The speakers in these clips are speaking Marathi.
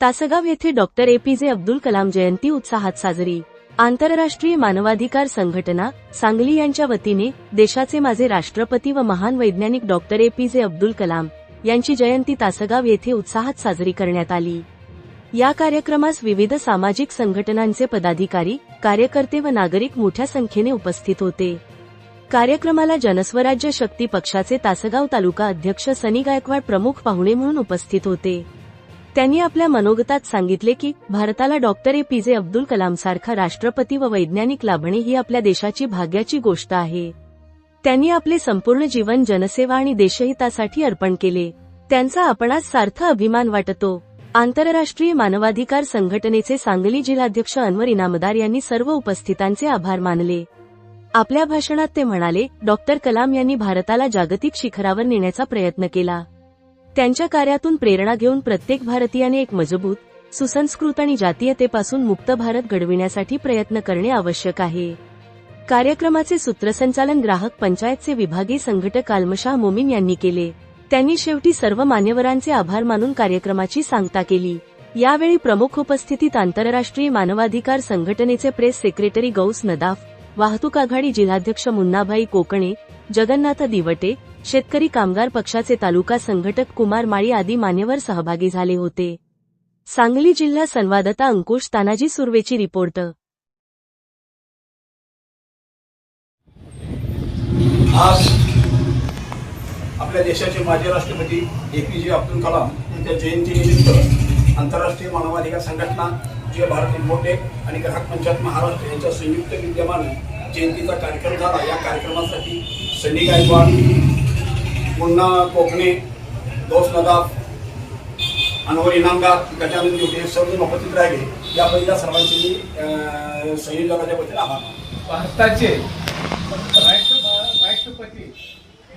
तासगाव येथे डॉक्टर एपीजे अब्दुल कलाम जयंती उत्साहात साजरी. आंतरराष्ट्रीय मानवाधिकार संघटना सांगली यांच्या वतीने देशाचे माझे राष्ट्रपती व महान वैज्ञानिक डॉक्टर एपीजे अब्दुल कलाम यांची जयंती तासगाव येथे उत्साहात साजरी करण्यात आली. या कार्यक्रमास विविध सामाजिक संघटनांचे पदाधिकारी कार्यकर्ते व नागरिक मोठ्या संख्येने उपस्थित होते. कार्यक्रमाला जनस्वराज्य शक्ती पक्षाचे तासगाव तालुका अध्यक्ष सनी गायकवाड प्रमुख पाहुणे म्हणून उपस्थित होते. त्यांनी आपल्या मनोगतात सांगितले की भारताला डॉक्टर ए. पी. जे. अब्दुल कलाम सारखा राष्ट्रपती व वैज्ञानिक लाभणे ही आपल्या देशाची भाग्याची गोष्ट आहे. त्यांनी आपले संपूर्ण जीवन जनसेवा आणि देशहितासाठी अर्पण केले. त्यांचा आपणास सार्थ अभिमान वाटतो. आंतरराष्ट्रीय मानवाधिकार संघटनेचे सांगली जिल्हाध्यक्ष अनवर इनामदार यांनी सर्व उपस्थितांचे आभार मानले. आपल्या भाषणात ते म्हणाले डॉक्टर कलाम यांनी भारताला जागतिक शिखरावर नेण्याचा प्रयत्न केला. त्यांच्या कार्यातून प्रेरणा घेऊन प्रत्येक भारतीयाने एक मजबूत सुसंस्कृत आणि जातीयतेपासून मुक्त भारत घडविण्यासाठी प्रयत्न करणे आवश्यक आहे. कार्यक्रमाचे सूत्रसंचालन ग्राहक पंचायतचे विभागीय संघटक आलमशाह मोमीन यांनी केले. त्यांनी शेवटी सर्व मान्यवरांचे आभार मानून कार्यक्रमाची सांगता केली. यावेळी प्रमुख उपस्थितीत आंतरराष्ट्रीय मानवाधिकार संघटनेचे प्रेस सेक्रेटरी गौस नदाफ वाहतूक आघाडी जिल्हाध्यक्ष मुन्नाभाई कोकणे जगन्नाथ दिवटे शेतकरी कामगार पक्षाचे तालुका संघटक कुमार माळी आदी मान्यवर सहभागी झाले होते. सांगली जिल्हा संवादता अंकुश तानाजी सुर्वेची रिपोर्ट. आज आपल्या देशाचे माजी राष्ट्रपती ए पी जे अब्दुल कलाम यांच्या जयंतीनिमित्त आंतरराष्ट्रीय मानवाधिकार संघटना जे भारत इन्फोटेक आणि ग्राहक पंचायत महाराष्ट्र यांच्या संयुक्त विद्यमाने जयंतीचा कार्यक्रम झाला. या कार्यक्रमासाठी सनी गायकवाड मुन्ना कोकणे दोस नदाफ अनवर इनामदार गजानन योगे हे सर्व उपस्थित राहिले. याबद्दल या सर्वांचे मी अं, संयोजकाच्या वतीने आभार. भारताचे राष्ट्रपती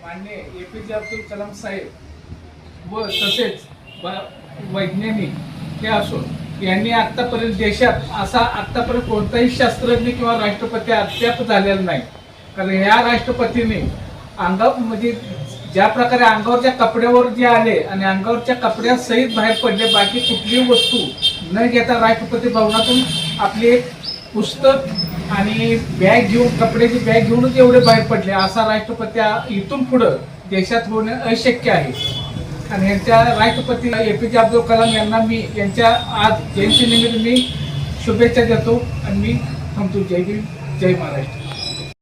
मान्य ए पी जे अब्दुल कलाम साहेब व तसेच वैज्ञानिक हे असून यांनी आत्तापर्यंत देशात असा आत्तापर्यंत कोणताही शास्त्रज्ञ किंवा राष्ट्रपती अद्याप झालेला नाही. कारण ह्या राष्ट्रपतीने अंगा म्हणजे ज्या प्रकारे अंगावरच्या कपड्यावर जे आले आणि अंगावरच्या कपड्यासहित बाहेर पडले बाकी कुठलीही वस्तू न घेता राष्ट्रपती भवनातून आपले एक पुस्तक आणि बॅग घेऊन कपड्याची बॅग घेऊनच एवढे बाहेर पडले. असा राष्ट्रपती इथून पुढं देशात होणे अशक्य आहे. आणि यांच्या राष्ट्रपती ए पी जे अब्दुल कलाम यांना मी यांच्या आज जयंतीनिमित्त मी शुभेच्छा देतो आणि मी थांबतो. जय भीम जय महाराष्ट्र.